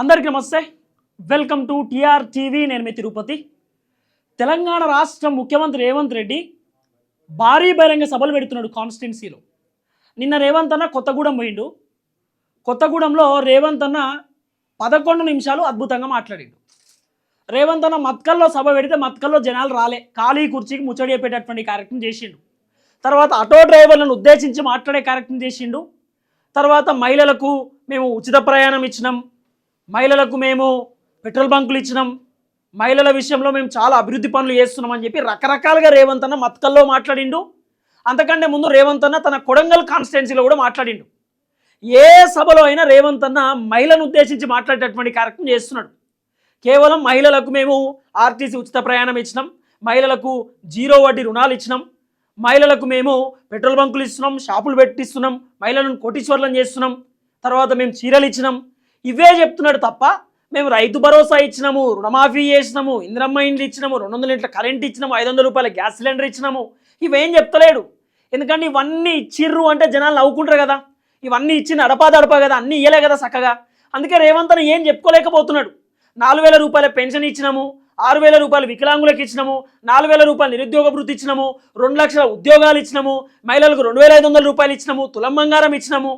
అందరికీ నమస్తే. Welcome to TR TV. నేను మీ తిరుపతి. తెలంగాణ రాష్ట్ర ముఖ్యమంత్రి రేవంత్ రెడ్డి భారీ బహిరంగ సభలు పెడుతున్నాడు కాన్స్టిట్యున్సీలో. నిన్న రేవంత్ అన్న కొత్తగూడెం పోయిండు. కొత్తగూడెంలో రేవంత్ అన్న పదకొండు నిమిషాలు అద్భుతంగా మాట్లాడిండు. రేవంత్ అన్న మత్కల్లో సభ పెడితే మత్కల్లో జనాలు రాలే. ఖాళీ కుర్చీకి ముచ్చడి చెప్పేటటువంటి కార్యక్రమం చేసిండు. తర్వాత ఆటో డ్రైవర్లను ఉద్దేశించి మాట్లాడే కార్యక్రమం చేసిండు. తర్వాత మహిళలకు మేము ఉచిత ప్రయాణం ఇచ్చినాం. మహిళలకు మేము పెట్రోల్ బంకులు ఇచ్చినాం. మహిళల విషయంలో మేము చాలా అభివృద్ధి పనులు చేస్తున్నాం అని చెప్పి రకరకాలుగా రేవంత్ అన్న మత్కల్లో మాట్లాడిండు. అంతకంటే ముందు రేవంత్ అన్న తన కొడంగల్ కాన్స్టిట్యున్సీలో కూడా మాట్లాడిండు. ఏ సభలో అయినా రేవంత్ అన్న మహిళను ఉద్దేశించి మాట్లాడేటటువంటి కార్యక్రమం చేస్తున్నాడు. కేవలం మహిళలకు మేము ఆర్టీసీ ఉచిత ప్రయాణం ఇచ్చినాం. మహిళలకు జీరో వడ్డీ రుణాలు ఇచ్చినాం. మహిళలకు మేము పెట్రోల్ బంకులు ఇస్తున్నాం షాపులు పెట్టిస్తున్నాం. మహిళలను కోటీశ్వర్లను చేస్తున్నాం. తర్వాత మేము చీరలు ఇచ్చినాం. ఇవే చెప్తున్నాడు తప్ప మేము రైతు భరోసా ఇచ్చినాము రుణమాఫీ చేసినాము ఇంద్రమ్మ ఇండ్లు ఇచ్చినాము రెండు వందల ఇంట్ల కరెంట్ ఇచ్చినాము ఐదు వందల రూపాయల గ్యాస్ సిలిండర్ ఇచ్చినాము. ఇవేం చెప్తలేడు. ఎందుకంటే ఇవన్నీ ఇచ్చిర్రు అంటే జనాలు నవ్వుకుంటారు కదా. ఇవన్నీ ఇచ్చిన అడపా దడపా కదా అన్నీ ఇయ్యలే కదా చక్కగా. అందుకే రేవంత్ ఏం చెప్పుకోలేకపోతున్నాడు. నాలుగు వేల రూపాయల పెన్షన్ ఇచ్చినాము ఆరు వేల రూపాయలు వికలాంగులకు ఇచ్చినాము నాలుగు వేల రూపాయలు నిరుద్యోగ వృత్తి ఇచ్చినాము రెండు లక్షల ఉద్యోగాలు ఇచ్చినాము మహిళలకు రెండు వేల ఐదు వందల రూపాయలు ఇచ్చినాము తులం బంగారం ఇచ్చినాము.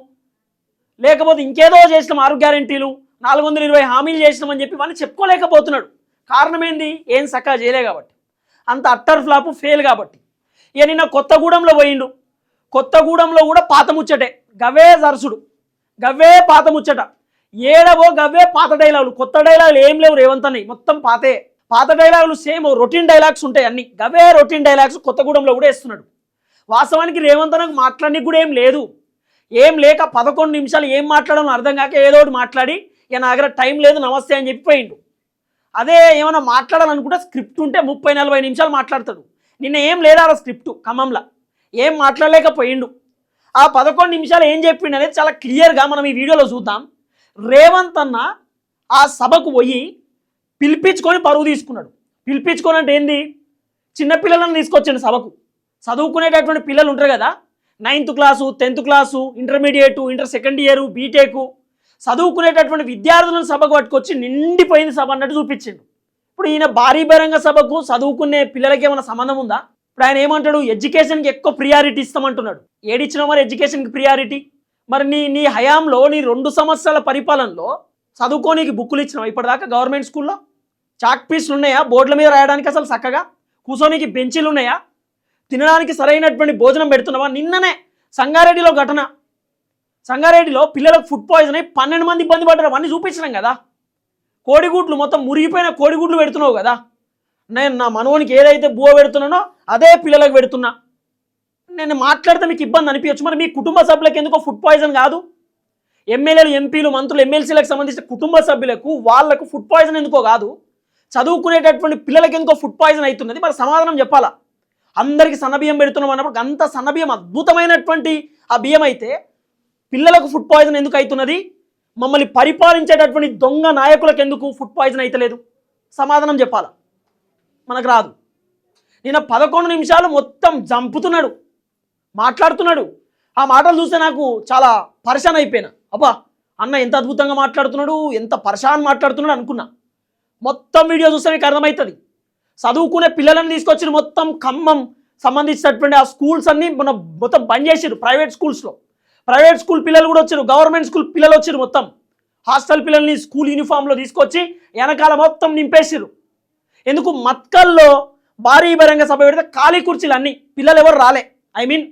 లేకపోతే ఇంకేదో చేసినాం ఆరు గ్యారెంటీలు నాలుగు వందల ఇరవై హామీలు చేసినామని చెప్పి వాళ్ళు చెప్పుకోలేకపోతున్నాడు. కారణం ఏంది ఏం సక్కా చేయలే కాబట్టి. అంత అట్టర్ ఫ్లాప్ ఫెయిల్ కాబట్టి. ఇక నిన్న కొత్తగూడెంలో పోయిండు. కొత్తగూడెంలో కూడా పాత ముచ్చటే. గవే సరసుడు గవ్వే పాత ముచ్చట. ఏడవో గవ్వే పాత డైలాగులు. కొత్త డైలాగులు ఏం లేవు రేవంత్ అన్నయ్య. మొత్తం పాతే. పాత డైలాగులు సేమ్ రొటీన్ డైలాగ్స్ ఉంటాయి అన్ని. గవే రొటీన్ డైలాగ్స్ కొత్తగూడెంలో కూడా వేస్తున్నాడు. వాస్తవానికి రేవంత్ అన్నకు మాట్లాడడానికి కూడా ఏం లేదు. ఏం లేక పదకొండు నిమిషాలు ఏం మాట్లాడడం అర్థం కాక ఏదో ఒకటి మాట్లాడి ఇక నా దగ్గర టైం లేదు నమస్తే అని చెప్పిపోయిండు. అదే ఏమైనా మాట్లాడాలనుకుంటే స్క్రిప్ట్ ఉంటే ముప్పై నలభై నిమిషాలు మాట్లాడతాడు. నిన్న ఏం లేదా ఆ స్క్రిప్ట్ ఖమ్మంలో? ఏం మాట్లాడలేకపోయిండు. ఆ పదకొండు నిమిషాలు ఏం చెప్పిండు అనేది చాలా క్లియర్గా మనం ఈ వీడియోలో చూద్దాం. రేవంత్ అన్న ఆ సభకు పోయి పిలిపించుకొని పరువు తీసుకున్నాడు. పిలిపించుకొని అంటే ఏంది? చిన్నపిల్లలను తీసుకొచ్చాడు సభకు. చదువుకునేటటువంటి పిల్లలు ఉంటారు కదా ninth class tenth class intermediate inter second year BTech చదువుకునేటటువంటి విద్యార్థులను సభకు పట్టుకొచ్చి నిండిపోయింది సభ అన్నట్టు చూపించిండు. ఇప్పుడు ఈయన భారీ బహిరంగ సభకు చదువుకునే పిల్లలకి ఏమైనా సంబంధం ఉందా? ఇప్పుడు ఆయన ఏమంటాడు? ఎడ్యుకేషన్కి ఎక్కువ ప్రియారిటీ ఇస్తామంటున్నాడు. ఏడిచ్చినా మరి ఎడ్యుకేషన్కి ప్రియారిటీ? మరి నీ నీ హయాంలో నీ రెండు సంవత్సరాల పరిపాలనలో చదువుకోనికి బుక్కులు ఇచ్చినావు ఇప్పటిదాకా గవర్నమెంట్ స్కూల్లో? చాక్ పీస్లు ఉన్నాయా బోర్డుల మీద రాయడానికి అసలు చక్కగా? కూర్చోనికి బెంచీలు ఉన్నాయా తినడానికి సరైనటువంటి భోజనం పెడుతున్నావా? నిన్ననే సంగారెడ్డిలో ఘటన. సంగారెడ్డిలో పిల్లలకు ఫుడ్ పాయిజన్ అయి పన్నెండు మంది ఇబ్బంది పడ్డారు. అవన్నీ చూపించినాం కదా. కోడిగుడ్లు మొత్తం మురిగిపోయిన కోడిగుడ్లు పెడుతున్నావు కదా. నేను నా మనవనికి ఏదైతే బువ పెడుతున్నానో అదే పిల్లలకు పెడుతున్నా. నేను మాట్లాడితే మీకు ఇబ్బంది అనిపించచ్చు. మరి మీ కుటుంబ సభ్యులకు ఎందుకో ఫుడ్ పాయిజన్ కాదు? ఎమ్మెల్యేలు ఎంపీలు మంత్రులు ఎమ్మెల్సీలకు సంబంధించిన కుటుంబ సభ్యులకు వాళ్ళకు ఫుడ్ పాయిజన్ ఎందుకో కాదు? చదువుకునేటటువంటి పిల్లలకి ఎందుకో ఫుడ్ పాయిజన్ అవుతున్నది. మరి సమాధానం చెప్పాలా? అందరికీ సన్నబియ్యం పెడుతున్నాం అన్నప్పుడు అంత సన్నబియ్యం అద్భుతమైనటువంటి ఆ బియ్యం అయితే పిల్లలకు ఫుడ్ పాయిజన్ ఎందుకు అవుతున్నది? మమ్మల్ని పరిపాలించేటటువంటి దొంగ నాయకులకు ఎందుకు ఫుడ్ పాయిజన్ అవుతలేదు సమాధానం చెప్పాల? మనకు రాదు. నేను పదకొండు నిమిషాలు మొత్తం జంపుతున్నాడు మాట్లాడుతున్నాడు. ఆ మాటలు చూస్తే నాకు చాలా పరిశాన్ అయిపోయినా. అబ్బా అన్న ఎంత అద్భుతంగా మాట్లాడుతున్నాడు ఎంత పరిశాన్ మాట్లాడుతున్నాడు అనుకున్నా. మొత్తం వీడియో చూస్తే మీకు అర్థమవుతుంది. చదువుకునే పిల్లలను తీసుకొచ్చిన మొత్తం ఖమ్మం సంబంధించినటువంటి ఆ స్కూల్స్ అన్నీ మన మొత్తం బంద్ చేసారు ప్రైవేట్ స్కూల్స్లో ప్రైవేట్ స్కూల్ పిల్లలు కూడా వచ్చారు గవర్నమెంట్ స్కూల్ పిల్లలు వచ్చారు మొత్తం. హాస్టల్ పిల్లల్ని స్కూల్ యూనిఫామ్లో తీసుకొచ్చి వెనకాల మొత్తం నింపేసారు ఎందుకు? మత్కల్లో భారీ బహిరంగ సభ పెడితే ఖాళీ కుర్చీలు అన్నీ. పిల్లలు ఎవరు రాలే. ఐ మీన్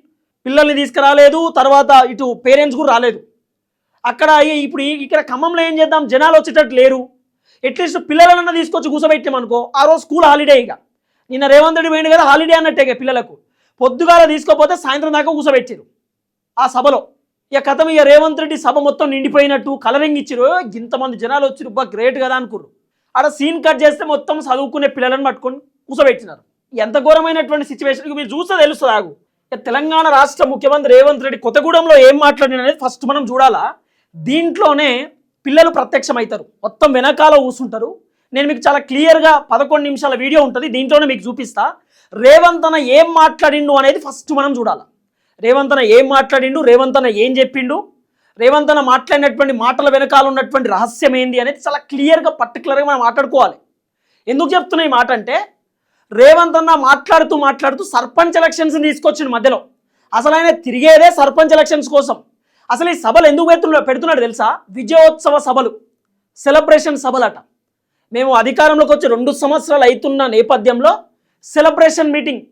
పిల్లల్ని తీసుకురాలేదు తర్వాత ఇటు పేరెంట్స్ కూడా రాలేదు. అక్కడ ఇప్పుడు ఇక్కడ ఖమ్మంలో ఏం చేద్దాం? జనాలు వచ్చేటట్టు లేరు. అట్లీస్ట్ పిల్లలన్నా తీసుకొచ్చి కూర్చోబెట్టామనుకో ఆ రోజు స్కూల్ హాలిడే ఇక. నిన్న రేవంత్ రెడ్డి పోయింది కదా హాలిడే అన్నట్టే ఇక పిల్లలకు. పొద్దుగాల తీసుకోపోతే సాయంత్రం దాకా కూర్చోబెట్టారు ఆ సభలో. ఇక కథం ఇక రేవంత్ రెడ్డి సభ మొత్తం నిండిపోయినట్టు కలరింగ్ ఇచ్చిరు. ఇంతమంది జనాలు వచ్చిరు బా గ్రేట్ కదా అనుకుర్రు. అక్కడ సీన్ కట్ చేస్తే మొత్తం చదువుకునే పిల్లలను పట్టుకొని కూర్చోబెట్టినారు ఎంత ఘోరమైనటువంటి సిచ్యువేషన్ మీరు చూస్తే తెలుస్తుంది ఆగు. ఇక తెలంగాణ రాష్ట్ర ముఖ్యమంత్రి రేవంత్ రెడ్డి కొత్తగూడెంలో ఏం మాట్లాడిన అనేది ఫస్ట్ మనం చూడాలా. దీంట్లోనే పిల్లలు ప్రత్యక్షమవుతారు. మొత్తం వెనకాల కూర్చుంటారు నేను మీకు చాలా క్లియర్గా పదకొండు నిమిషాల వీడియో ఉంటుంది. దీంట్లోనే మీకు చూపిస్తా. రేవంత్ అన్న ఏం మాట్లాడిండు అనేది ఫస్ట్ మనం చూడాలి. రేవంత్ అన్న ఏం మాట్లాడిండు? రేవంత్ అన్న ఏం చెప్పిండు? రేవంత్ అన్న మాట్లాడినటువంటి మాటల వెనకాల ఉన్నటువంటి రహస్యం ఏంది అనేది చాలా క్లియర్గా పర్టికులర్గా మనం మాట్లాడుకోవాలి. ఎందుకు చెప్తున్నా ఈ మాట అంటే రేవంత్ అన్న మాట్లాడుతూ మాట్లాడుతూ సర్పంచ్ ఎలక్షన్స్ తీసుకొచ్చిన మధ్యలో. అసలు ఆయన తిరిగేదే సర్పంచ్ ఎలక్షన్స్ కోసం. అసలు ఈ సభలు ఎందుకు పెడుతున్నాడు పెడుతున్నాడు తెలుసా? విజయోత్సవ సభలు. సెలబ్రేషన్ సభలట. మేము అధికారంలోకి వచ్చి రెండు సంవత్సరాలు అవుతున్న నేపథ్యంలో సెలబ్రేషన్ మీటింగ్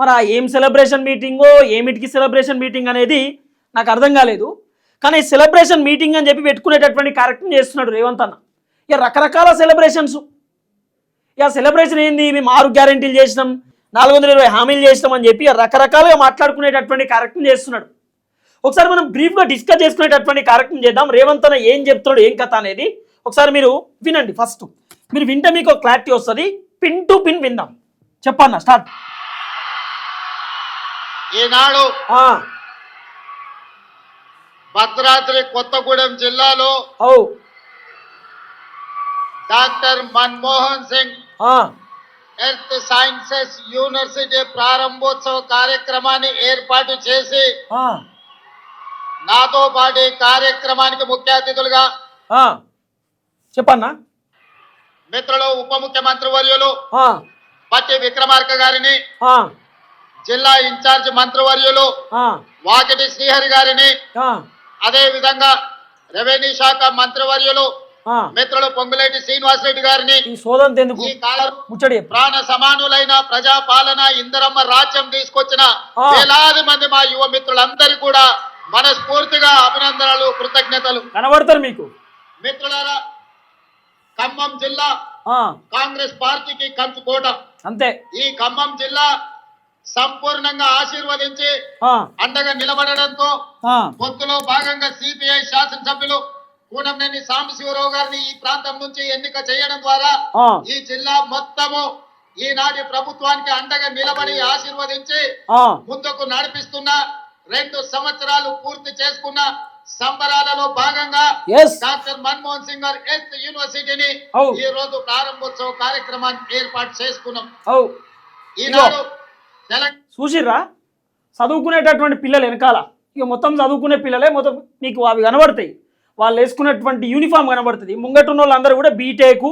మరి ఆ ఏం సెలబ్రేషన్ మీటింగో ఏమిటికి సెలబ్రేషన్ మీటింగ్ అనేది నాకు అర్థం కాలేదు. కానీ సెలబ్రేషన్ మీటింగ్ అని చెప్పి పెట్టుకునేటటువంటి కార్యక్రమం చేస్తున్నాడు రేవంత్ అన్న. ఇక రకరకాల సెలబ్రేషన్స్ ఇక సెలబ్రేషన్ ఏంది? మేము ఆరు గ్యారెంటీలు చేసినాం నాలుగు వందల ఇరవై హామీలు చేసినాం అని చెప్పి రకరకాలుగా మాట్లాడుకునేటటువంటి కార్యక్రమం చేస్తున్నాడు. ఒకసారి మనం బ్రీఫ్గా డిస్కస్ చేసుకునేటటువంటి కార్యక్రమం చేద్దాం. రేవంత్ అన్న ఏం చెప్తున్నాడు ఏం కథ అనేది ఒకసారి మీరు వినండి ఫస్ట్ మీరు వింటే మీకు క్లారిటీ వస్తుంది. పిన్ టు పిన్ విందాం. చెప్పన్న స్టార్ట్ ఈనాడు భద్రాద్రి కొత్తగూడెం జిల్లాలో doctor Manmohan Singh earth sciences university ప్రారంభోత్సవ కార్యక్రమాన్ని ఏర్పాటు చేసి నాతో పాటు ఈ కార్యక్రమానికి ముఖ్య అతిథులుగా చెప్పన్నా మిత్రులు ఉప ముఖ్యమంత్రి వర్యులు పట్టి విక్రమార్క గారిని జిల్లా ఇన్ఛార్జ్ మంత్రివర్యులు వాకిటి శ్రీహరి గారిని అదే విధంగా రెవెన్యూ శాఖ మంత్రివర్యులు. మిత్రులు పొంగులేటి శ్రీనివాసరెడ్డి గారిని. ప్రాణ సమానులైన ప్రజాపాలన ఇందరమ్మ రాజ్యం తీసుకొచ్చిన. వేలాది మంది మా యువ మిత్రులందరికీ కూడా మనస్ఫూర్తిగా అభినందనలు కృతజ్ఞతలు. కనబడతారు మీకు. మిత్రులారా ఖమ్మం జిల్లా కాంగ్రెస్ పార్టీకి కంచుకోట అంతే. ఈ ఖమ్మం జిల్లా సంపూర్ణంగా ఆశీర్వదించి అండగా నిలబడడంతో పొత్తులో భాగంగా సిపిఐ శాసనసభ్యులు కూనంనేని సాంబశివరావు గారిని ఈ ప్రాంతం నుంచి ఎన్నిక చేయడం ద్వారా ఈ జిల్లా మొత్తము ఈనాటి ప్రభుత్వానికి అండగా నిలబడి ఆశీర్వదించి ముందుకు నడిపిస్తున్న రెండు సంవత్సరాలు పూర్తి చేసుకున్న సంబరాలలో భాగంగా. డాక్టర్ మన్మోహన్ సింగ్ గారు ఎస్ యూనివర్సిటీని. ఈ రోజు ప్రారంభోత్సవ కార్యక్రమాన్ని ఏర్పాటు చేసుకున్నాం. ఈనాడు చూసిర్రా? చదువుకునేటటువంటి పిల్లలు వెనకాల. ఇక మొత్తం చదువుకునే పిల్లలే మొత్తం మీకు అవి కనబడతాయి. వాళ్ళు వేసుకున్నటువంటి యూనిఫామ్ కనబడుతుంది. ముంగటున్న వాళ్ళందరూ కూడా బీటేకు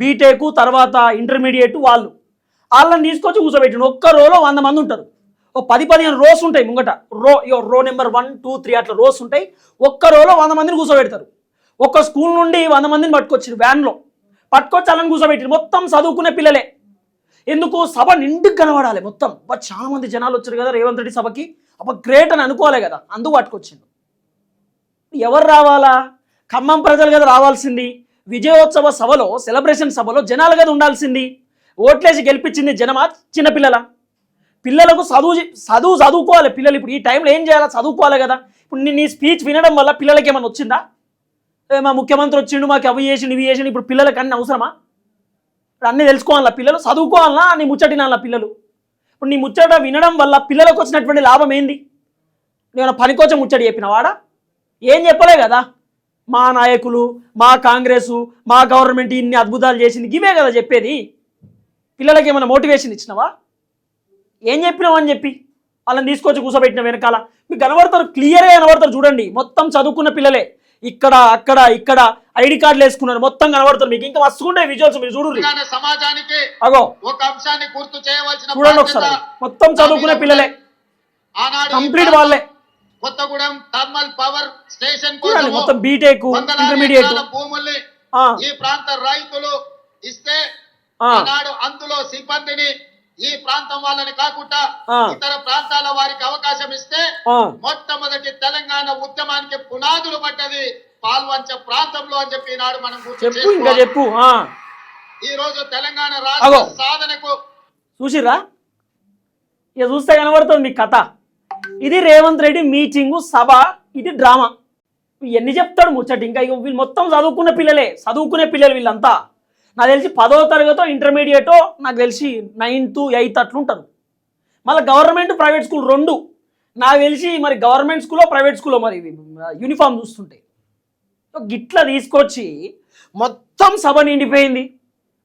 బీటేకు తర్వాత ఇంటర్మీడియట్ వాళ్ళు. వాళ్ళని తీసుకొచ్చి కూర్చోబెట్టిండు. ఒక్క రోలో వంద మంది ఉంటారు. ఓ పది పదిహేను రోస్ ఉంటాయి ముంగట. రో యో row number one two three అట్లా రోస్ ఉంటాయి. ఒక్క రోలో వంద మందిని కూర్చోబెడతారు. ఒక్క స్కూల్ నుండి వంద మందిని పట్టుకొచ్చారు వ్యాన్లో. పట్టుకొచ్చి వాళ్ళని కూర్చోబెట్టారు మొత్తం చదువుకునే పిల్లలే. ఎందుకు? సభ నిండుకు కనబడాలి మొత్తం. బట్ చాలా మంది జనాలు వచ్చారు కదా రేవంత్ రెడ్డి సభకి. అబ్బా గ్రేట్ అని అనుకోవాలి కదా. అందుకు పట్టుకొచ్చిండు ఎవరు రావాలా? ఖమ్మం ప్రజలు కదా రావాల్సింది. విజయోత్సవ సభలో సెలబ్రేషన్ సభలో జనాలు కదా ఉండాల్సింది. ఓట్లేసి గెలిపించింది జనమా? చిన్నపిల్లల? పిల్లలకు చదువు చదువు చదువుకోవాలి. పిల్లలు ఇప్పుడు ఈ టైంలో ఏం చేయాలి? చదువుకోవాలి కదా. ఇప్పుడు నీ- నీ స్పీచ్ వినడం వల్ల పిల్లలకి ఏమైనా వచ్చిందా? మా ముఖ్యమంత్రి వచ్చిండు మాకు అవి చేసిండు ఇవి చేసిండు ఇప్పుడు పిల్లలకి అన్ని అవసరమా? ఇప్పుడు అన్నీ తెలుసుకోవాలా? పిల్లలు చదువుకోవాలా? నీ ముచ్చటినాలా పిల్లలు? ఇప్పుడు నీ ముచ్చట వినడం వల్ల పిల్లలకు వచ్చినటువంటి లాభం ఏంది? నేను పనికొచ్చే ముచ్చటి చెప్పినవాడా ఏం చెప్పలే కదా? మా నాయకులు మా కాంగ్రెసు మా గవర్నమెంట్ ఇన్ని అద్భుతాలు చేసింది. ఇవే కదా చెప్పేది. పిల్లలకి ఏమైనా మోటివేషన్ ఇచ్చినావా? ఏం చెప్పినావు అని చెప్పి వాళ్ళని తీసుకొచ్చి కూర్చోబెట్టిన వెనకాల. మీకు కనబడతారు క్లియర్గా కనబడతారు చూడండి. మొత్తం చదువుకున్న పిల్లలే. ఇక్కడ అక్కడ ఇక్కడ ఐడి కార్డులు వేసుకున్నారు. మొత్తం కనబడతారు మీకు. ఇంకా మస్తుంటాయి విజువల్స్ మీరు చూడండి సమాజానికి అగో. ఒక అంశాన్ని గుర్తు చేయవలసిన చూడండి ఒకసారి. మొత్తం చదువుకునే పిల్లలే. కంప్లీట్ వాళ్ళే. కొత్తగూడెం థర్మల్ పవర్ స్టేషన్ చూడండి మొత్తం బీటెక్ వందలాది ఇంటర్మీడియట్ భూముల్ని ఈ ప్రాంత రైతులు ఇస్తే. ఆనాడు అందులో సిబ్బందిని ఈ ప్రాంతం వాళ్ళని కాకుండా. ఇతర ప్రాంతాల వారికి అవకాశం ఇస్తే మొట్టమొదటి తెలంగాణ ఉద్యమానికి పునాదులు పడ్డది పాల్వంచ ప్రాంతంలో అని చెప్పి ఈనాడు మనం చెప్పు ఇంకా. చెప్పు ఈ రోజు తెలంగాణ. రాష్ట్ర సాధనకు చూసిర్రా? ఇక చూస్తే కనబడుతుంది మీ కథ. ఇది రేవంత్ రెడ్డి మీటింగు సభ ఇది డ్రామా. ఎన్ని చెప్తాడు ముచ్చట. ఇంకా ఇక వీళ్ళు మొత్తం చదువుకున్న పిల్లలే చదువుకునే పిల్లలు వీళ్ళంతా. నాకు తెలిసి పదో తరగతో ఇంటర్మీడియటో నాకు తెలిసి నైన్త్ ఎయిత్ అట్లుంటారు మళ్ళీ గవర్నమెంట్ ప్రైవేట్ స్కూల్ రెండు. నాకు తెలిసి మరి గవర్నమెంట్ స్కూల్లో ప్రైవేట్ స్కూల్లో మరి యూనిఫామ్ చూస్తుంటే. గిట్ల తీసుకొచ్చి మొత్తం సభ నిండిపోయింది.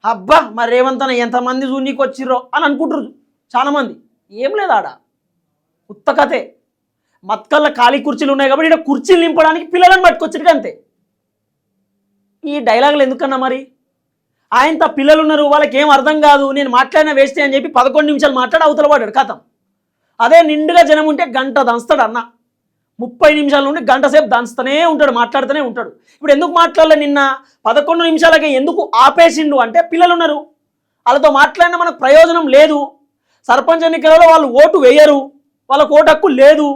అబ్బా మరి రేవంత్ ఎంతమంది చూడనీకి వచ్చిర్రో అని అనుకుంటారు చాలామంది. ఏం లేదు ఆడ. ఉత్త కథే. మత్కల్ల ఖాళీ కుర్చీలు ఉన్నాయి కాబట్టి ఇక్కడ కుర్చీలు నింపడానికి పిల్లలను పట్టుకొచ్చారు అంతే. ఈ డైలాగులు ఎందుకన్నా మరి? ఆయనతో పిల్లలు ఉన్నారు వాళ్ళకి ఏం అర్థం కాదు నేను మాట్లాడిన వేస్తే అని చెప్పి పదకొండు నిమిషాలు మాట్లాడి అవతల పడ్డాడు కథం అదే నిండుగా జనం ఉంటే గంట దంచుతాడు అన్న. ముప్పై నిమిషాల నుండి గంట సేపు దంచుతూనే ఉంటాడు మాట్లాడుతూనే ఉంటాడు. ఇప్పుడు ఎందుకు మాట్లాడలే నిన్న? పదకొండు నిమిషాలకి ఎందుకు ఆపేసిండు అంటే పిల్లలు ఉన్నారు. వాళ్ళతో మాట్లాడినా మనకు ప్రయోజనం లేదు. సర్పంచ్ ఎన్నికలలో వాళ్ళు ఓటు వేయరు. వాళ్ళకు ఓటు హక్కు లేదు.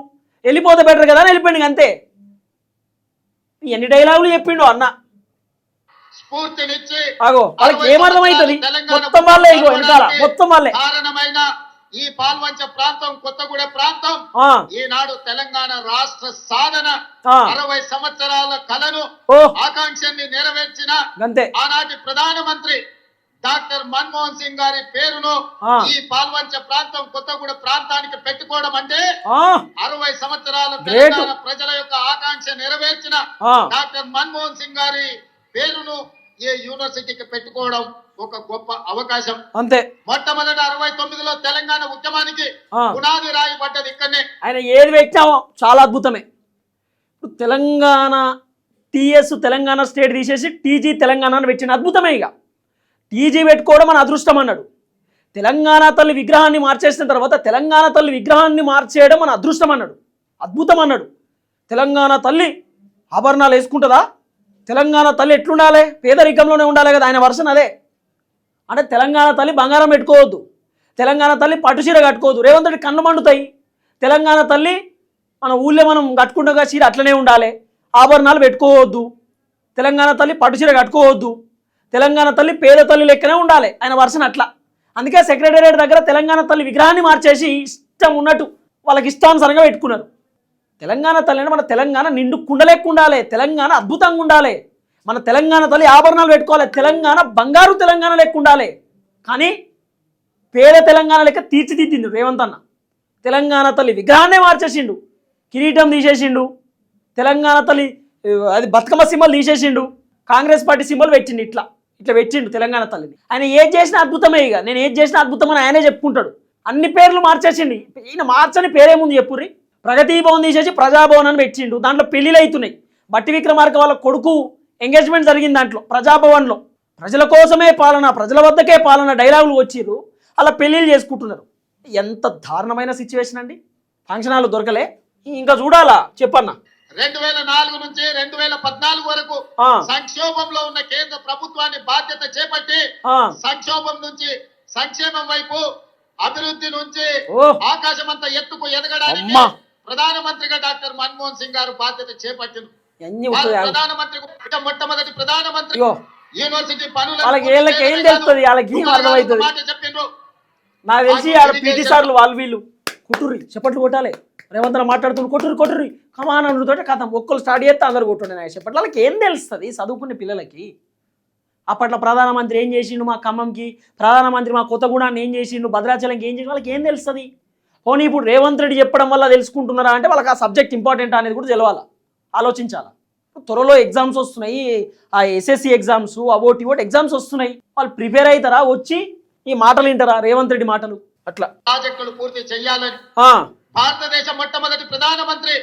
వెళ్ళిపోతే బెటర్ కదా అని వెళ్ళిపోయింది అంతే. ఎన్ని డైలాగులు చెప్పిండు అన్న. స్ఫూర్తినిచ్చి ఆగో వాళ్ళకి తెలంగాణ మొత్తం వాళ్ళే ఇగో వెనకాల మొత్తం వాళ్ళే. కారణమైన ఈ పాల్వంచ ప్రాంతం కొత్తగూడ ప్రాంతం ఈనాడు తెలంగాణ రాష్ట్ర సాధన అరవై సంవత్సరాల కలను ఓ. ఆకాంక్షల్ని నెరవేర్చిన ఆనాటి ప్రధానమంత్రి డాక్టర్ మన్మోహన్ సింగ్ గారి పేరును. ఈ పాల్వంచ ప్రాంతం కొత్తగూడ ప్రాంతానికి పెట్టుకోవడం అంటే అరవై సంవత్సరాల. తెలంగాణ ప్రజల యొక్క ఆకాంక్ష నెరవేర్చిన డాక్టర్ మన్మోహన్ సింగ్ గారి పేరును ఈ యూనివర్సిటీకి పెట్టుకోవడం ఒక గొప్ప అవకాశం. అంతే. మొట్టమొదటి అరవై తొమ్మిదిలో తెలంగాణ ఉద్యమానికి. పునాది రాయి పడ్డది ఇక్కడనే. ఆయన ఏది పెట్టినామో చాలా అద్భుతమే. ఇప్పుడు తెలంగాణ టీఎస్ తెలంగాణ స్టేట్ తీసేసి టీజీ తెలంగాణ అని పెట్టిన అద్భుతమే ఇక. టీజీ పెట్టుకోవడం మన అదృష్టం అన్నాడు. తెలంగాణ తల్లి విగ్రహాన్ని మార్చేసిన తర్వాత తెలంగాణ తల్లి విగ్రహాన్ని మార్చేయడం మన అదృష్టం అన్నాడు. అద్భుతం అన్నాడు. తెలంగాణ తల్లి ఆభరణాలు వేసుకుంటుందా? తెలంగాణ తల్లి ఎట్లుండాలి? పేదరికంలోనే ఉండాలి కదా ఆయన వర్షన్ అదే. అంటే తెలంగాణ తల్లి బంగారం పెట్టుకోవద్దు. తెలంగాణ తల్లి పట్టుచీర కట్టుకోవద్దు. రేవంత్ రెడ్డి కన్ను మండుతాయి. తెలంగాణ తల్లి మన ఊళ్ళో మనం కట్టుకుండగా చీర అట్లనే ఉండాలి. ఆభరణాలు పెట్టుకోవద్దు. తెలంగాణ తల్లి పట్టుచీర కట్టుకోవద్దు. తెలంగాణ తల్లి పేద తల్లి లెక్కనే ఉండాలి. ఆయన వర్షన్ అట్లా. అందుకే సెక్రటేరియట్ దగ్గర తెలంగాణ తల్లి విగ్రహాన్ని మార్చేసి ఇష్టం ఉన్నట్టు వాళ్ళకి ఇష్టానుసారంగా పెట్టుకున్నారు. తెలంగాణ తల్లి అంటే మన తెలంగాణ నిండు కుండలెక్కు ఉండాలి తెలంగాణ అద్భుతంగా ఉండాలి మన తెలంగాణ తల్లి ఆభరణాలు పెట్టుకోవాలి తెలంగాణ బంగారు తెలంగాణ లెక్క ఉండాలి కానీ పేద తెలంగాణ లెక్క తీర్చిదిద్దిండు రేవంత్ అన్న. తెలంగాణ తల్లి విగ్రహాన్నే మార్చేసిండు కిరీటం తీసేసిండు తెలంగాణ తల్లి అది బతుకమ్మ సింబల్ తీసేసిండు కాంగ్రెస్ పార్టీ సింబల్ పెట్టిండు ఇట్లా. ఇట్లా పెట్టిండు తెలంగాణ తల్లిని. ఆయన ఏది చేసినా అద్భుతమే ఇక. నేను ఏది చేసినా అద్భుతం అని ఆయనే చెప్పుకుంటాడు. అన్ని పేర్లు మార్చేసిండు. ఈయన మార్చని పేరేముంది చెప్పుర్రీ? ప్రగతి భవన్ తీసేసి ప్రజాభవన్ అని పెట్టిండు. దాంట్లో పెళ్ళిలు అవుతున్నాయి. బట్టి విక్రమార్క వాళ్ళ కొడుకు ఎంగేజ్మెంట్ జరిగింది దాంట్లో ప్రజాభవన్లో. ప్రజల కోసమే పాలన ప్రజల వద్దకే పాలన డైలాగులు వచ్చిర్రు. అలా పెళ్ళిళ్ళు చేసుకుంటున్నారు. ఎంత దారుణమైన సిచ్యువేషన్ అండి. ఫంక్షన్ హాల్ దొరకలే. ఇంకా చూడాలా? చెప్పన్నా. రెండు వేల నాలుగు నుంచి రెండు వేల పద్నాలుగు వరకు సంక్షోభంలో ఉన్న కేంద్ర ప్రభుత్వాన్ని బాధ్యత చేపట్టి సంక్షోభం నుంచి సంక్షేమం వైపు అభివృద్ధి నుంచి ఓ. ఆకాశమంత ఎత్తుకు ఎదగడానికి. ప్రధానమంత్రిగా డాక్టర్ మన్మోహన్ సింగ్ గారు బాధ్యత ఉంటాయి ప్రధానమంత్రి మొట్ట- మొట్టమొదటి ప్రధానమంత్రి యూనివర్సిటీ పనులు ఏం తెలుస్తుంది? వాళ్ళకి ఏం అర్థమవుతుంది? మాట చెప్పిండ్రు. నాకు తెలిసి ఆడ పీటీ సార్లు వాళ్ళు వీళ్ళు కుట్టుర్రి చెప్పట్లు కొట్టాలి. రేవంతన మాట్లాడుతున్నారు కొట్టుర్రి కొట్టుర్రి. కమాన్ అనుడితోటే కథం. ఒక్కరు స్టార్ట్ చేస్తే అందరు కొట్టుండే నాకు చెప్పట్లు. వాళ్ళకి ఏం తెలుస్తుంది? చదువుకునే పిల్లలకి. అప్పట్లో ప్రధానమంత్రి ఏం చేసిండు మా ఖమ్మంకి? ప్రధానమంత్రి మా కొత్తగూడాన్ని ఏం చేసిండు? భద్రాచలంకి ఏం చేసిండు? వాళ్ళకి ఏం తెలుస్తుంది? పోనీ ఇప్పుడు రేవంత్ రెడ్డి చెప్పడం వల్ల తెలుసుకుంటున్నారా అంటే వాళ్ళకి ఆ సబ్జెక్ట్ ఇంపార్టెంట్ అనేది కూడా తెలవాలి? ఆలోచించాలి? త్వరలో ఎగ్జామ్స్ వస్తున్నాయి ఆ ఎస్ఎస్సి ఎగ్జామ్స్ అవోటి ఇవోటి ఎగ్జామ్స్ వస్తున్నాయి. వాళ్ళు ప్రిపేర్ అవుతారా? వచ్చి ఈ మాటలు వింటారా? రేవంత్ రెడ్డి మాటలు? అట్లా. ప్రాజెక్టులు పూర్తి చేయాలని భారతదేశ మొట్టమొదటి ప్రధానమంత్రి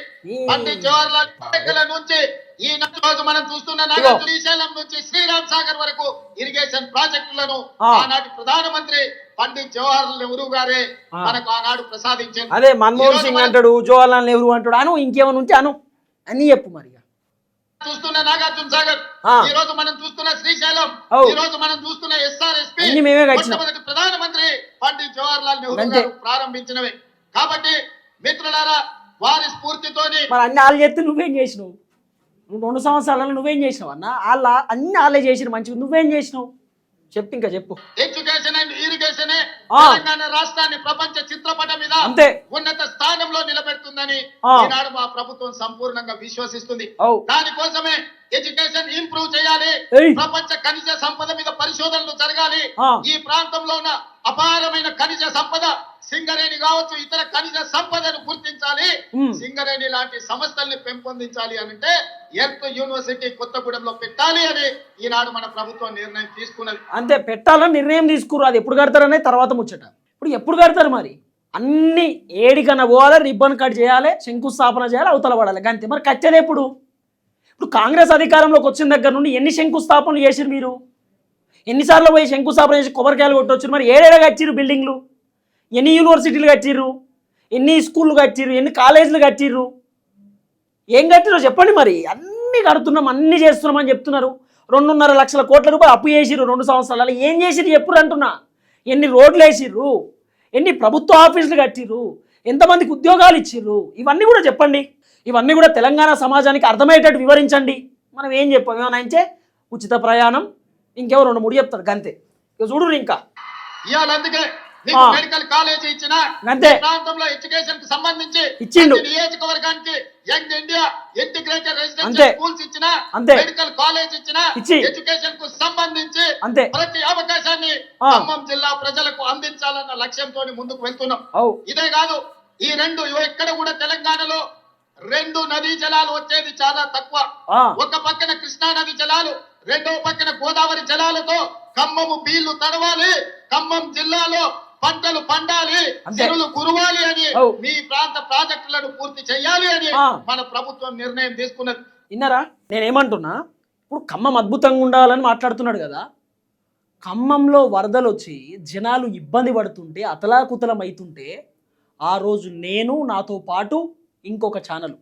పండిత్ జవహర్లాల్ నెహ్రూ నుంచి ఈ రోజు మనం చూస్తున్న శ్రీశైలం నుంచి శ్రీరామ్ సాగర్ వరకు ఇరిగేషన్ ప్రాజెక్టులను. ఆనాటి ప్రధానమంత్రి పండిత్ జవహర్లాల్ నెహ్రూ గారే. మనకు ఆనాడు ప్రసాదించారు అదే మన్మోహన్ సింగ్ అంటాడు జవహర్లాల్ నెహ్రూ అంటాడు అను ఇంకేమైనా ఉంటే అను అని చెప్పు మరి. చూస్తున్న నాగార్జున సాగర్. ఈ రోజు మనం చూస్తున్న శ్రీశైలం. ఈ రోజు మనం చూస్తున్న ఎస్ఆర్ఎస్పి ప్రధానమంత్రి పండిత్ జవహర్లాల్ నెహ్రూ. గారు ప్రారంభించినవి కాబట్టి మిత్రులారా వారి స్ఫూర్తితోని మరి అన్ని వాళ్ళు చేస్తే నువ్వేం చేసినావు రెండు సంవత్సరాలలో నువ్వేం చేసినావు అన్న వాళ్ళ అన్ని వాళ్ళే చేసిన మంచిగా నువ్వేం చేసినావు చెప్పు ఇంకా చెప్పు ఎడ్యుకేషన్ అండ్ ఇరిగేషన్. తెలంగాణ రాష్ట్రాన్ని ప్రపంచ చిత్రపటం మీద ఉన్నత స్థానంలో నిలబెడుతుందని. ఈనాడు మా ప్రభుత్వం సంపూర్ణంగా విశ్వసిస్తుంది దానికోసమే ఎడ్యుకేషన్ ఇంప్రూవ్ చేయాలి. ప్రపంచ ఖనిజ సంపద మీద పరిశోధనలు జరగాలి. ఈ ప్రాంతంలో ఉన్న అపారమైన ఖనిజ సంపద సింగరేణి కావచ్చు ఇతర ఖనిజ సంపదను గుర్తించాలి. సింగరేణి లాంటి సంస్థల్ని పెంపొందించాలి అని అంటే ఎర్త్ యూనివర్సిటీ కొత్తగూడెంలో పెట్టాలి అని ఈనాడు మన ప్రభుత్వం నిర్ణయం తీసుకున్నది. అంతే పెట్టాలని నిర్ణయం తీసుకురు అది ఎప్పుడు కడతారనే తర్వాత ముచ్చట. ఇప్పుడు ఎప్పుడు కడతారు మరి? అన్ని ఏడికన్నా పోవాలి రిబ్బన్ కట్ చేయాలి శంకుస్థాపన చేయాలి అవతల పడాలి. అంతే మరి కట్టేది ఎప్పుడు? ఇప్పుడు కాంగ్రెస్ అధికారంలోకి వచ్చిన దగ్గర నుండి ఎన్ని శంకుస్థాపనలు చేసిరు మీరు? ఎన్నిసార్లు పోయి శంకుస్థాపన చేసి కొబ్బరికాయలు కొట్టొచ్చు మరి ఏడేడా కట్టిరు బిల్డింగ్లు? ఎన్ని యూనివర్సిటీలు కట్టిర్రు? ఎన్ని స్కూళ్ళు కట్టిర్రు? ఎన్ని కాలేజీలు కట్టిర్రు? ఏం కట్టిరో చెప్పండి మరి. అన్నీ కడుతున్నాం అన్నీ చేస్తున్నాం అని చెప్తున్నారు. రెండున్నర లక్షల కోట్ల రూపాయలు అప్పు చేసిర్రు రెండు సంవత్సరాలు ఏం చేసిర్రు ఎప్పుడు అంటున్నా. ఎన్ని రోడ్లు వేసిర్రు? ఎన్ని ప్రభుత్వ ఆఫీసులు కట్టిర్రు? ఎంతమందికి ఉద్యోగాలు ఇచ్చిర్రు? ఇవన్నీ కూడా చెప్పండి. ఇవన్నీ కూడా తెలంగాణ సమాజానికి అర్థమయ్యేటట్టు వివరించండి. మనం ఏం చెప్పాం? ఏమైనా అంటే ఉచిత ప్రయాణం ఇంకేమో రెండు మూడు చెప్తారు. గంతే. ఇక చూడు ఇంకా. ఇవాళ అందుకే మెడికల్ కాలేజ్ ఇచ్చిన అంతే. ప్రాంతంలో ఎడ్యుకేషన్కి సంబంధించి ఇచ్చిండు. నియోజకవర్గానికి young India integrated. Residential schools ఇచ్చిన అంతే. మెడికల్ కాలేజ్ ఇచ్చిన ఇచ్చి. ఎడ్యుకేషన్కు సంబంధించి అంతే ప్రతి అవకాశాన్ని. ఖమ్మం జిల్లా ప్రజలకు అందించాలన్న లక్ష్యంతో ముందుకు వెళ్తున్నాం ఇదే కాదు ఈ రెండు ఎక్కడ కూడా తెలంగాణలో రెండు నదీ జలాలు వచ్చేది చాలా తక్కువ ఒక పక్కన కృష్ణా నది జలాలు రెండో పక్కన గోదావరి జలాలతో ఖమ్మము బీళ్ళు తడవాలి ఖమ్మం జిల్లాలో పంటలు పండాలి. చెరువులు గురవాలి అని. మీ ప్రాంత ప్రాజెక్టులను పూర్తి చేయాలి అని. మన ప్రభుత్వం నిర్ణయం తీసుకున్నది విన్నారా నేనేమంటున్నా ఇప్పుడు ఖమ్మం అద్భుతంగా ఉండాలని మాట్లాడుతున్నాడు కదా ఖమ్మంలో వరదలు వచ్చి జనాలు ఇబ్బంది పడుతుంటే అతలాకుతలం అవుతుంటే ఆ రోజు నేను నాతో పాటు ఇంకొక ఛానల్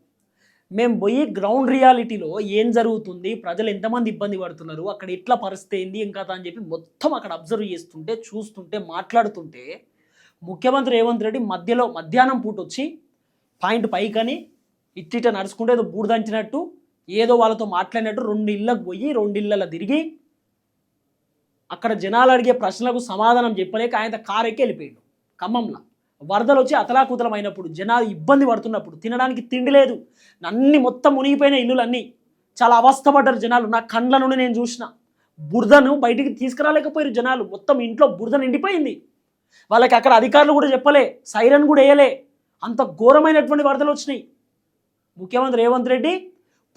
మేము పోయి గ్రౌండ్ రియాలిటీలో ఏం జరుగుతుంది? ప్రజలు ఎంతమంది ఇబ్బంది పడుతున్నారు? అక్కడ ఎట్లా పరిస్థితి ఏంది ఇంకా అని చెప్పి మొత్తం అక్కడ అబ్జర్వ్ చేస్తుంటే చూస్తుంటే మాట్లాడుతుంటే ముఖ్యమంత్రి రేవంత్ రెడ్డి మధ్యలో మధ్యాహ్నం పూట వచ్చి పాయింట్ పైకని ఇట్టిట నడుచుకుంటే ఏదో బూడిదంచినట్టు ఏదో వాళ్ళతో మాట్లాడినట్టు రెండు ఇళ్ళకు పోయి రెండు ఇళ్ళలో తిరిగి అక్కడ జనాలు అడిగే ప్రశ్నలకు సమాధానం చెప్పలేక ఆయన కారు ఎక్కి వెళ్ళిపోయాడు ఖమ్మంలో. వరదలు వచ్చి అతలాకుతలం అయినప్పుడు జనాలు ఇబ్బంది పడుతున్నప్పుడు తినడానికి తిండి లేదు. అన్ని మొత్తం మునిగిపోయిన ఇల్లులు అన్నీ చాలా అవస్థపడ్డారు జనాలు. నా కండ్ల నుండి నేను చూసిన. బురదను బయటికి తీసుకురాలేకపోయారు జనాలు. మొత్తం ఇంట్లో బురద నిండిపోయింది. వాళ్ళకి అక్కడ అధికారులు కూడా చెప్పలే. సైరన్ కూడా వేయలే. అంత ఘోరమైనటువంటి వరదలు వచ్చినాయి. ముఖ్యమంత్రి రేవంత్ రెడ్డి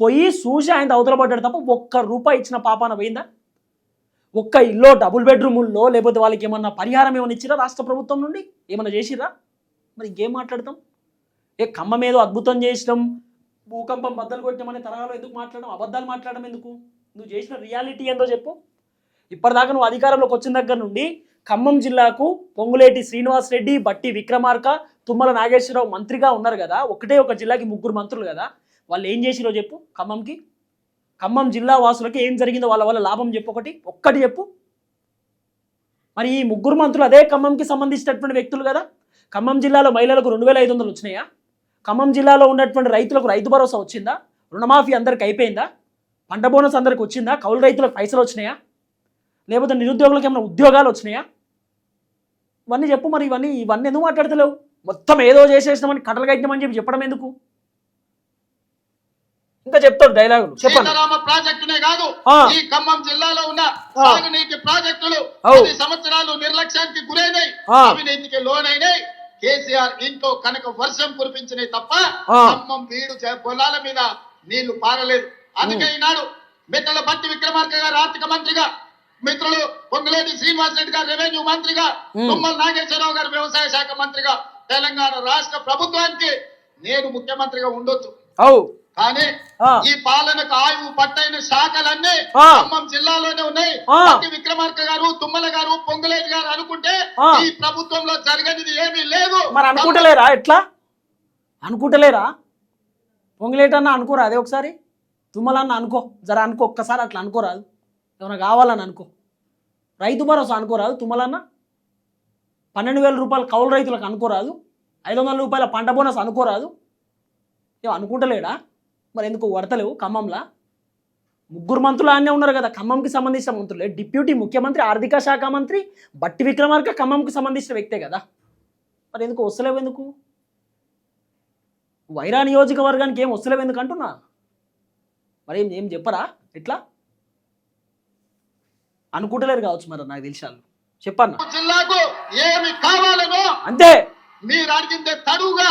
పోయి చూసి ఆయన అవతల పడ్డాడు తప్ప ఒక్క రూపాయి ఇచ్చిన పాపాన పోయిందా? ఒక్క ఇల్లో డబుల్ బెడ్రూముల్లో లేకపోతే వాళ్ళకి ఏమన్నా పరిహారం ఏమైనా ఇచ్చిరా రాష్ట్ర ప్రభుత్వం నుండి? ఏమన్నా చేసిరా మరి ఇంకేం మాట్లాడతాం? ఏ ఖమ్మం ఏదో అద్భుతం చేసినాం భూకంపం బద్దలు కొట్టామనే తరహాలో ఎందుకు మాట్లాడడం? అబద్ధాలు మాట్లాడడం ఎందుకు? నువ్వు చేసిన రియాలిటీ ఏందో చెప్పు. ఇప్పటిదాకా నువ్వు అధికారంలోకి వచ్చిన దగ్గర నుండి ఖమ్మం జిల్లాకు పొంగులేటి శ్రీనివాస్ రెడ్డి బట్టి విక్రమార్క తుమ్మల నాగేశ్వరరావు మంత్రిగా ఉన్నారు కదా ఒకటే ఒక జిల్లాకి ముగ్గురు మంత్రులు కదా వాళ్ళు ఏం చేసిరో చెప్పు ఖమ్మంకి. ఖమ్మం జిల్లా వాసులకి ఏం జరిగిందో వాళ్ళ వల్ల లాభం చెప్పు ఒకటి. ఒక్కటి చెప్పు. మరి ఈ ముగ్గురు మంత్రులు అదే ఖమ్మంకి సంబంధించినటువంటి వ్యక్తులు కదా? ఖమ్మం జిల్లాలో మహిళలకు రెండు వేల ఐదు వందలు వచ్చినాయా? ఖమ్మం జిల్లాలో ఉన్నటువంటి రైతులకు రైతు భరోసా వచ్చిందా? రుణమాఫీ అందరికి అయిపోయిందా? పంట బోనస్ అందరికి వచ్చిందా? కౌలు రైతులకు పైసలు వచ్చినాయా? లేకపోతే నిరుద్యోగులకు ఏమైనా ఉద్యోగాలు వచ్చినాయా? ఇవన్నీ చెప్పు మరి ఇవన్నీ ఇవన్నీ ఎందుకు మాట్లాడతలేవు? మొత్తం ఏదో చేసేసినామని కట్టలు కట్టినామని చెప్పి చెప్పడం ఎందుకు? ఇంకా చెప్తాడు డైలాగులు చెప్పండి ప్రాజెక్టునే కాదు. ఈ ఖమ్మం జిల్లాలో ఉన్న ఆ. సాగునీటి ప్రాజెక్టులు. పది సంవత్సరాలు నిర్లక్ష్యానికి గురైనాయి. అవినీతికి లోనైనాయి కేసీఆర్ ఇంట్లో కనుక వర్షం కురిపించినాయి తప్ప. ఖమ్మం వీడు పొలాల మీద నీళ్ళు పారలేదు అందుకే ఈనాడు మిత్రుల బట్టి విక్రమార్క గారు ఆర్థిక మంత్రిగా మిత్రులు పొంగులేటి శ్రీనివాస్ రెడ్డి గారు రెవెన్యూ మంత్రిగా. తుమ్మల నాగేశ్వరరావు గారు వ్యవసాయ శాఖ మంత్రిగా తెలంగాణ రాష్ట్ర ప్రభుత్వానికి నేను ముఖ్యమంత్రిగా ఉండొచ్చు కానీ. ఈ పాలనకు ఆయువు పట్టైన శాఖలన్నీ. ఖమ్మం జిల్లాలోనే ఉన్నాయి. విక్రమార్క గారు తుమ్మల గారు పొంగులేటి గారు అనుకుంటే. ఈ ప్రభుత్వంలో జరగనిది ఏమీ లేదు. మరి అనుకుంటలేరా ఎట్లా? అనుకుంటలేరా? పొంగిలేటన్నా అనుకోరా? అదే ఒకసారి. తుమ్మలన్న అనుకో. జర అనుకో. ఒక్కసారి అట్లా అనుకోరాదు. ఏమైనా కావాలని అనుకో. రైతు భరోసా అనుకోరాదు తుమ్మలన్న పన్నెండు వేల రూపాయలు కౌలు రైతులకు అనుకోరాదు. ఐదు వందల రూపాయల పంట బోనస్ అనుకోరాదు. ఏమో అనుకుంటలేడా? మరి ఎందుకు వడతలేవు ఖమ్మంలా? ముగ్గురు మంత్రులు అన్నీ ఉన్నారు కదా ఖమ్మంకి సంబంధించిన మంత్రులే. డిప్యూటీ ముఖ్యమంత్రి ఆర్థిక శాఖ మంత్రి బట్టి విక్రమార్క ఖమ్మంకి సంబంధించిన వ్యక్తే కదా. మరి ఎందుకు వస్తలేవు ఎందుకు? వైరా నియోజకవర్గానికి ఏం వస్తలేవు ఎందుకు అంటున్నా? మరి ఏం ఏం చెప్పరా? ఎట్లా? అనుకుంటలేరు కావచ్చు మరి నాకు తెలిసి వాళ్ళు. చెప్పన్నా? జిల్లాకు ఏమి కావాలనో అంతే. మీరు అడిగిందే తడుగా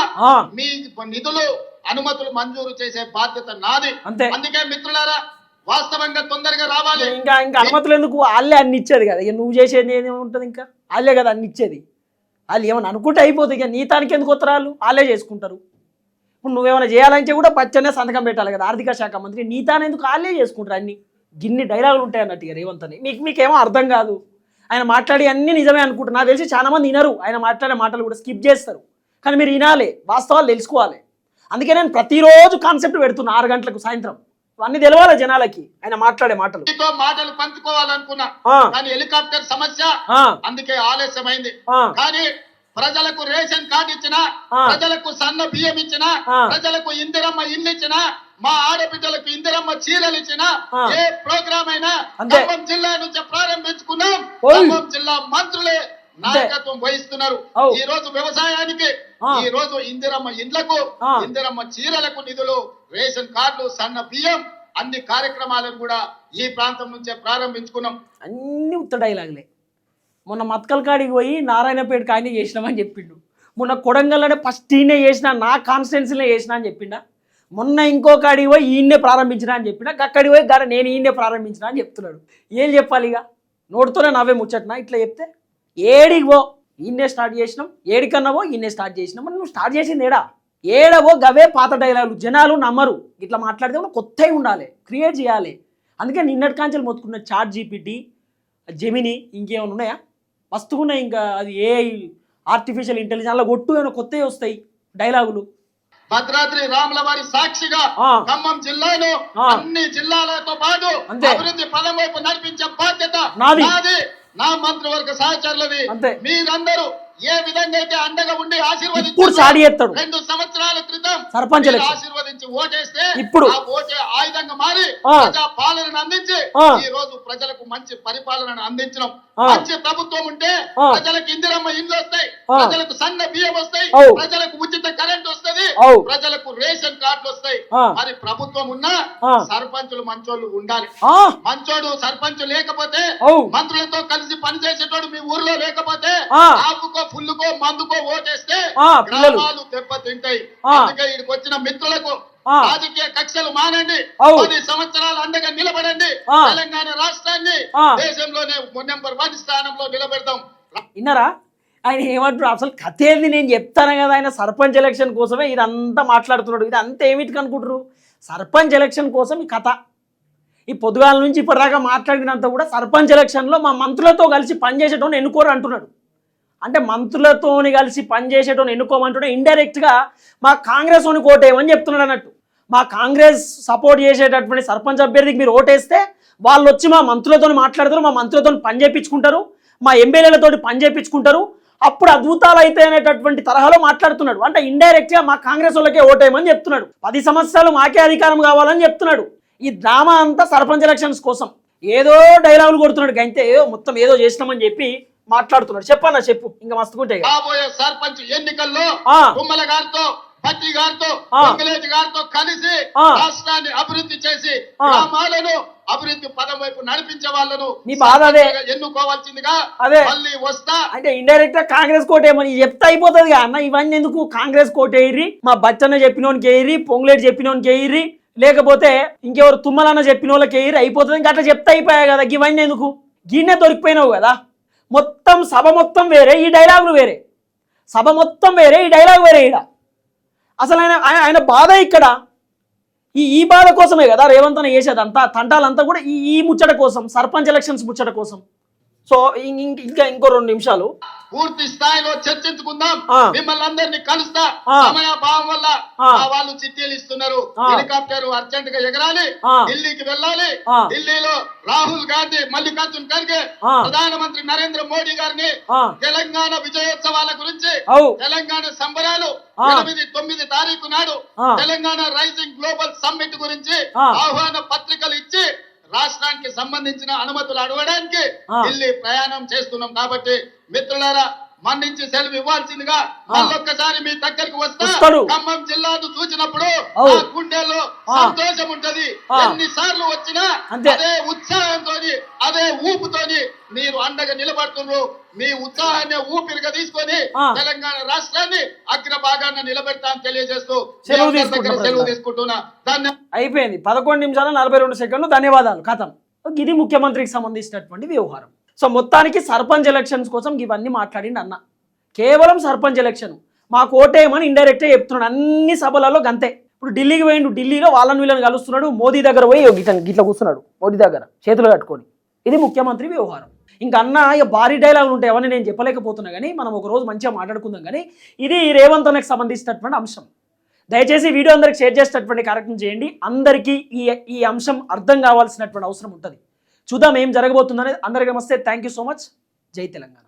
మీ నిధులు అనుమతులు మంజూరు చేసే బాధ్యత నాది. అందుకే మిత్రులారా వాస్తవంగా తొందరగా రావాలి. ఇంకా ఇంకా అనుమతులు ఎందుకు? వాళ్ళే అన్ని ఇచ్చేది కదా. ఇక నువ్వు చేసేది ఏది ఉంటుంది ఇంకా? వాళ్ళే కదా అన్ని ఇచ్చేది. వాళ్ళు ఏమైనా అనుకుంటే అయిపోతుంది ఇక నీతానికి ఎందుకు వస్తారు వాళ్ళు చేసుకుంటారు. ఇప్పుడు నువ్వేమైనా చేయాలంటే కూడా పచ్చనే సంతకం పెట్టాలి కదా. ఆర్థిక శాఖ మంత్రి నీతాన్ని ఎందుకు వాళ్ళే చేసుకుంటారు అన్ని? గిన్ని డైలాగులు ఉంటాయి అన్నట్టు ఇక రేవంత్ అని. మీకు మీకేమో అర్థం కాదు. ఆయన మాట్లాడి అన్ని నిజమే అనుకుంటారు. నాకు తెలిసి చాలా మంది వినరు. ఆయన మాట్లాడే మాటలు కూడా స్కిప్ చేస్తారు. కానీ మీరు వినాలి. వాస్తవాలు తెలుసుకోవాలి. అందుకే నేను ప్రతిరోజు కాన్సెప్ట్ పెడుతున్నా ఆరు గంటలకు సాయంత్రం. అన్ని తెలవాలి జనాలకి. ఆయన మాట్లాడే మాటలు. మీతో మాటలు పంచుకోవాలనుకున్నా. కానీ హెలికాప్టర్ సమస్య అందుకే ఆలస్యమైంది. కానీ ప్రజలకు రేషన్ కార్డు ఇచ్చిన. ప్రజలకు సన్న బియ్యం ఇచ్చిన. ప్రజలకు ఇందిరమ్మ ఇల్లు ఇచ్చిన మా ఆడబిడ్డలకు ఇందిరమ్మ చీరలు ఇచ్చిన. ఏ ప్రోగ్రామ్ అయినా జిల్లా నుంచి ప్రారంభించుకున్నాం. జిల్లా మంత్రులే నాయకత్వం వహిస్తున్నారు. ఈ రోజు వ్యవసాయానికి. ఈ రోజు ఇందిరమ్మ ఇండ్లకు. ఇందిరమ్మ చీరలకు నిధులు రేషన్ కార్డులు సన్న బియ్యం అన్ని కార్యక్రమాలను కూడా ఈ ప్రాంతం నుంచే ప్రారంభించుకున్నాం. అన్ని ఉత్త డైలాగులే. మొన్న మత్కల్ కాడికి పోయి నారాయణపేటకి ఆయన చేసినామని చెప్పిండు. మొన్న కొడంగల్లోనే ఫస్ట్ ఈయనే చేసిన నా కాన్స్టిట్యున్సీలో చేసిన అని చెప్పిండా. మొన్న ఇంకో కాడికి పోయి ఈయన్నే ప్రారంభించిన అని చెప్పిండా. అక్కడికి పోయి గాడ నేను ఈయన్నే ప్రారంభించిన అని చెప్తున్నాడు. ఏం చెప్పాలి ఇక నోటితోనే నవ్వే ముచ్చట్నా? ఇట్లా చెప్తే? ఏడికి పో ఈయన్నే స్టార్ట్ చేసినాం. ఏడికన్నావో ఈయన్నే స్టార్ట్ చేసినాం. నువ్వు స్టార్ట్ చేసింది ఏడా? ఏడవో గవే పాత డైలాగులు జనాలు నమ్మరు. ఇట్లా మాట్లాడితే కొత్తవి ఉండాలి. క్రియేట్ చేయాలి. అందుకే నిన్నటి కాంచెలు మొత్తుకున్న చాట్ జీపీటీ జెమిని ఇంకేమైనా ఉన్నాయా? వస్తువున్నాయి ఇంకా. అది ఏ ఆర్టిఫిషియల్ ఇంటెలిజెన్స్ అలా ఒట్టు ఏమైనా కొత్తవి వస్తాయి డైలాగులు భద్రాద్రి రాముల వారి సాక్షిగా. ఖమ్మం జిల్లాను. అన్ని జిల్లాలతో పాటు. అభివృద్ధి పదం వైపు నడిపించే బాధ్యత నాది. నా మంత్రివర్గ సహచరులది అంతే. మీరందరూ ఏ విధంగా అయితే అండగా ఉండి ఇప్పుడు ఆశీర్వదించారో, సాడి ఎత్తాడు రెండు సంవత్సరాల క్రితం సర్పంచ్. ఆశీర్వదించి ఓటేస్తే ఇప్పుడు. ఆ ఓటే ఆయుధంగా మారి. ప్రజా పాలనను అందించి. ఈ రోజు ప్రజలకు మంచి పరిపాలనను అందించడం. మంచి ప్రభుత్వం ఉంటే. ప్రజలకు ఇందిరమ్మ ఇండ్లు వస్తాయి. ప్రజలకు సన్న బియ్యం వస్తాయి. ప్రజలకు ఉచిత కరెంట్ వస్తది. ప్రజలకు రేషన్ కార్డులు వస్తాయి. మరి ప్రభుత్వం ఉన్నా. సర్పంచులు మంచోళ్ళు ఉండాలి మంచోడు సర్పంచ్ లేకపోతే. మంత్రులతో కలిసి పనిచేసేటోడు మీ ఊర్లో లేకపోతే. ఆపుకో మందుకో ఓటేస్తే. గ్రామాలు దెబ్బతింటాయి. అందుకే ఇక్కడికి వచ్చిన మిత్రులకు. రాజకీయ కక్షలు మానండి. పది సంవత్సరాలు అండగా నిలబడండి. తెలంగాణ రాష్ట్రాన్ని. దేశంలోనే నెంబర్ వన్ స్థానంలో నిలబెడతాం విన్నారా ఆయన ఏమంటారు అసలు కథ ఏంది నేను చెప్తాను కదా ఆయన సర్పంచ్ ఎలక్షన్ కోసమే ఇదంతా మాట్లాడుతున్నాడు ఇది అంతా ఏమిటికి అనుకుంటారు సర్పంచ్ ఎలక్షన్ కోసం ఈ కథ ఈ పొద్దుగాల నుంచి ఇప్పటిదాకా మాట్లాడినంత కూడా సర్పంచ్ ఎలక్షన్లో మా మంత్రులతో కలిసి పనిచేసేటోని ఎన్నుకోరు అంటున్నాడు అంటే మంత్రులతోని కలిసి పనిచేసేటోని ఎన్నుకోమంటుంటే ఇండైరెక్ట్గా మా కాంగ్రెస్ ఓని ఓటేయమని చెప్తున్నాడు అన్నట్టు. మా కాంగ్రెస్ సపోర్ట్ చేసేటటువంటి సర్పంచ్ అభ్యర్థికి మీరు ఓటేస్తే వాళ్ళు వచ్చి మా మంత్రులతో మాట్లాడతారు మా మంత్రులతో పని చేయించుకుంటారు మా ఎమ్మెల్యేలతో పని చేయించుకుంటారు అప్పుడు అద్భుతాలు అయితే అనేటటువంటి తరహాలో మాట్లాడుతున్నాడు. అంటే ఇండైరెక్ట్గా మా కాంగ్రెస్ వాళ్ళకే ఓటేయమని చెప్తున్నాడు. పది సంవత్సరాలు మాకే అధికారం కావాలని చెప్తున్నాడు. ఈ డ్రామా అంతా సర్పంచ్ ఎలక్షన్స్ కోసం. ఏదో డైలాగులు కొడుతున్నాడు గంతే మొత్తం ఏదో చేసినామని చెప్పి మాట్లాడుతున్నాడు చెప్పన్నా చెప్పు ఇంకా మస్తుకుంటే. రాబోయే సర్పంచ్ ఎన్నికల్లో గారితో పట్టి గారితో. వెంకలేజ్ గారితో కలిసి. రాష్ట్రాన్ని అభివృద్ధి చేసి. గ్రామాలను అభివృద్ధి పదం వైపు నడిపించే వాళ్ళను నీ బాధ అదే. ఎన్నుకోవాల్సిందిగా అదే. మళ్ళీ వస్తా అంటే ఇండైరెక్ట్గా కాంగ్రెస్ కోటేయమని చెప్తే అయిపోతుంది అన్న ఇవన్నీ ఎందుకు కాంగ్రెస్ కోటేయిర్రి మా బచ్చన్న చెప్పినోనికి వేయిర్రి పొంగులేటి చెప్పినోనికి వేయిర్రి లేకపోతే ఇంకెవరు తుమ్మలన్న చెప్పిన వాళ్ళకి వేయిర్రి అయిపోతుంది ఇంకా అట్లా చెప్తే అయిపోయాయి కదా ఇవన్నీ ఎందుకు గిన్నె దొరికిపోయినావు కదా మొత్తం సభ మొత్తం వేరే ఈ డైలాగులు వేరే. సభ మొత్తం వేరే ఈ డైలాగ్ వేరే ఈడ. అసలు ఆయన ఆయన ఆయన బాధ ఇక్కడ. ఈ ఈ బాధ కోసమే కదా రేవంత్ అన్న చేసేదంతా తంటాలంతా కూడా ఈ ఈ ముచ్చట కోసం సర్పంచ్ ఎలక్షన్స్ ముచ్చట కోసం. సో ఇంకా ఇంకో రెండు నిమిషాలు పూర్తి స్థాయిలో చర్చించుకుందాం. మిమ్మల్ని అందరినీ కలుస్తా. సమయభావం వల్ల వాళ్ళు చిట్టీలు ఇస్తున్నారు. హెలికాప్టర్ అర్జెంట్గా ఎగరాలి. ఢిల్లీకి వెళ్ళాలి. ఢిల్లీలో రాహుల్ గాంధీ మల్లికార్జున్ ఖర్గే. ప్రధానమంత్రి నరేంద్ర మోడీ గారిని తెలంగాణ విజయోత్సవాల గురించి తెలంగాణ సంబరాలు. ఎనిమిది తొమ్మిది తారీఖు నాడు. తెలంగాణ రైజింగ్ గ్లోబల్ సమ్మిట్ గురించి. ఆహ్వాన పత్రికలు ఇచ్చి రాష్ట్రానికి సంబంధించిన అనుమతులు అడగడానికి. ఢిల్లీ ప్రయాణం చేస్తున్నాం కాబట్టి మిత్రులారా మన్నించి సెలవు ఇవ్వాల్సిందిగా. మళ్ళొక్కసారి మీ దగ్గరికి వస్తా వస్తాడు. ఖమ్మం జిల్లాను చూసినప్పుడు. ఆ గుండెల్లో ఆ. సంతోషం ఉంటది. ఎన్ని సార్లు వచ్చినా. అదే ఉత్సాహంతో అదే ఊపుతోని మీరు అండగా నిలబడుతున్నారు మీ ఉత్సాహాన్ని ఊపిరిగా తీసుకొని. తెలంగాణ రాష్ట్రాన్ని అగ్రభాగాన్ని నిలబెడతా అని తెలియజేస్తూ సెలవు. తీసుకుంటున్నా ధన్యవాదాలు అయిపోయింది పదకొండు నిమిషాల నలభై రెండు సెకండ్లు ధన్యవాదాలు కథం ఇది ముఖ్యమంత్రికి సంబంధించినటువంటి వ్యవహారం సో మొత్తానికి సర్పంచ్ ఎలక్షన్స్ కోసం ఇవన్నీ మాట్లాడిండి అన్న. కేవలం సర్పంచ్ ఎలక్షన్ మాకు ఓటేయమని ఇండైరెక్ట్గా చెప్తున్నాడు. అన్ని సభలలో గంతే. ఇప్పుడు ఢిల్లీకి పోయిండు. ఢిల్లీలో వాళ్ళని వీళ్ళని కలుస్తున్నాడు. మోదీ దగ్గర పోయి గిట్ల గిట్ల కూర్చున్నాడు. మోదీ దగ్గర చేతులు కట్టుకొని. ఇది ముఖ్యమంత్రి వ్యవహారం. ఇంకా అన్న ఇక భారీ డైలాగులు ఉంటాయి. అవన్నీ నేను చెప్పలేకపోతున్నా కానీ మనం ఒక రోజు మంచిగా మాట్లాడుకుందాం కానీ ఇది రేవంత్ అన్నకు సంబంధించినటువంటి అంశం. దయచేసి వీడియో అందరికి షేర్ చేసేటటువంటి కార్యక్రమం చేయండి. అందరికీ ఈ ఈ అంశం అర్థం కావాల్సినటువంటి అవసరం ఉంటుంది. చూద్దాం ఏం జరగబోతుందనేది అందరికీ నమస్తే. థ్యాంక్ యూ సో మచ్ జై తెలంగాణ.